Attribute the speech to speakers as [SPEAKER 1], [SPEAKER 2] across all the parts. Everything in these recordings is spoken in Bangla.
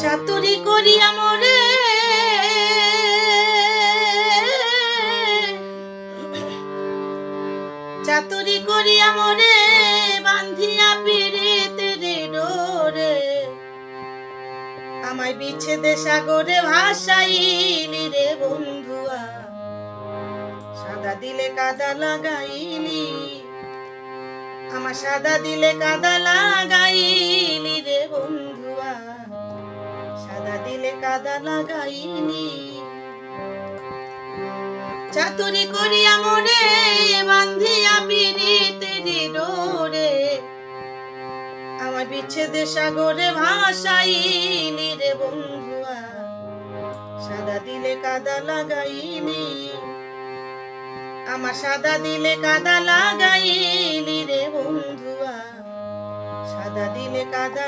[SPEAKER 1] চাতুরি করিয়া মরে। চাতুরি করিয়া মরে বান্ধিয়া পিড়িতে রে। ডোরে আমায় বিচ্ছেদে সাগরে ভাসাইলি রে বন্ধুয়া। সাদা দিলে কাদা লাগাইলি। সাদা দিলে কাদা লাগাইলি রে বন্ধুয়া। সাদা দিলে কাদা লাগাইলি। চাতুরি করিয়া মরে বান্ধিয়া পিড়িতে ডোরে আমার বিচ্ছেদে সাগরে ভাসাইলি রে বন্ধুয়া। সাদা দিলে কাদা লাগাইলি। আমার সাদা দিলে কাদা লাগাইলি রে বন্ধুয়া। সাদা দিলে কাদা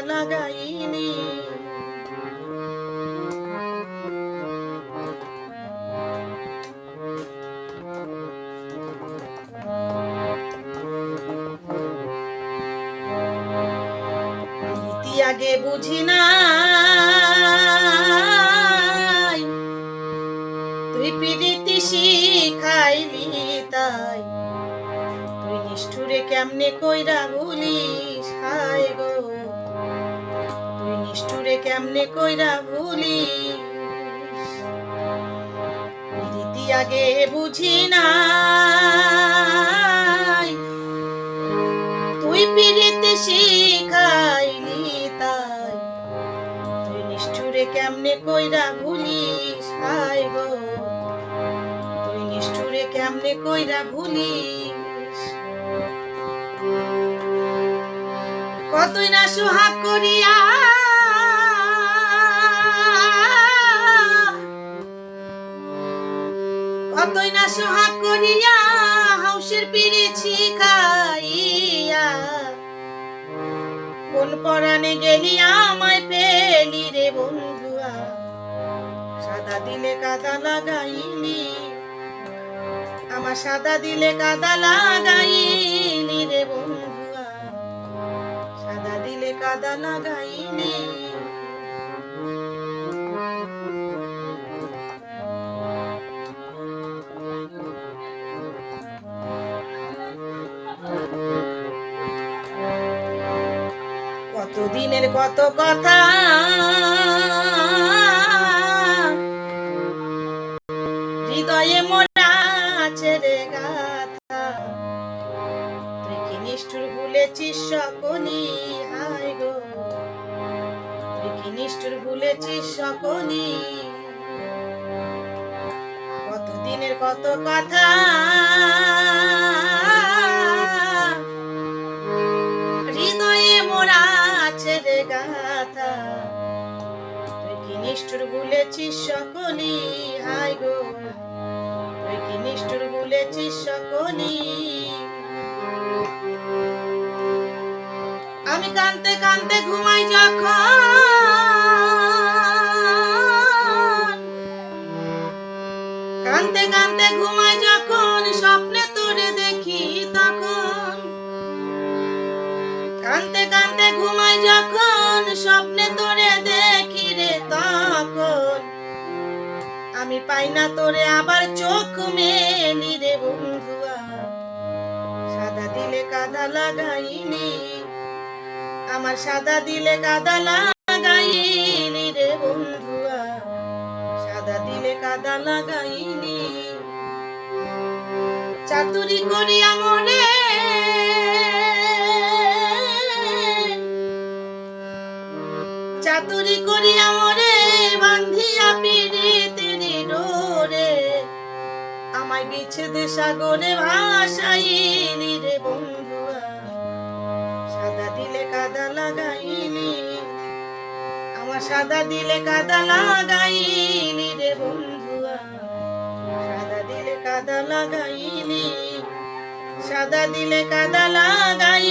[SPEAKER 1] প্রীতি আগে বুঝি নাই কেমনে কইরা ভুলিস হায় গো। তুই নিষ্ঠুরে কেমনে কইরা ভুলিস প্রীতি আগে বুঝি নাই। তুই পিড়িতে শিখাইলি তাই। তুই নিষ্ঠুরে কেমনে কইরা ভুলিস হায় গো। তুই নিষ্ঠুরে কেমনে কইরা ভুলিস কতই না সোহাগ করিয়া কতই না সোহাগ করিয়া হাউসের পিড়েছি খাইয়া কোন পরাণে গেলি আমায় পেলি রে বন্ধুয়া, সাদা দিলে কাদা লাগাইলি, আমার সাদা দিলে কাদা লাগাইলি। কাদা কতদিনের কত কথা? হৃদয়ে মোরা ছেড়ে গাথা। তুই কি নিষ্ঠুর ভুলেছিস সকলি নিষ্ঠুর ভুলেছিস সকলি কত দিনের কত কথা? হৃদয়ে মোরা ছেড়ে গাথা। তুই কি নিষ্ঠুর ভুলেছিস সকলি হাই গো। তুই কি নিষ্ঠুর ভুলেছিস সকলি আমি কানতে কানতে ঘুমাই যখন যখন স্বপ্নে তোরে দেখি তখন। কানতে কানতে যখন স্বপ্নে তোরে দেখি রে তখন। আমি পাই না তোরে আবার চোখ মেলি রে বন্ধুয়া সাদা দিলে কাদা লাগাইলি, আমার সাদা দিলে কাদা লাগাইলি। দিলে কাদা লাগাইলি চাতুরি করিয়া মনে চাতুরি করিয়া মরে বান্ধিয়া পিড়িতে রে ডোরে আমায় বিচ্ছেদে সাগরে ভাসাইলি রে বন্ধুয়া। সাদা দিলে কাদা আমার সাদা দিলে কাদা লাগাইলি রে বন্ধুয়া। সাদা দিলে কাদা লাগাইলি সাদা দিলে কাদা লাগাইলি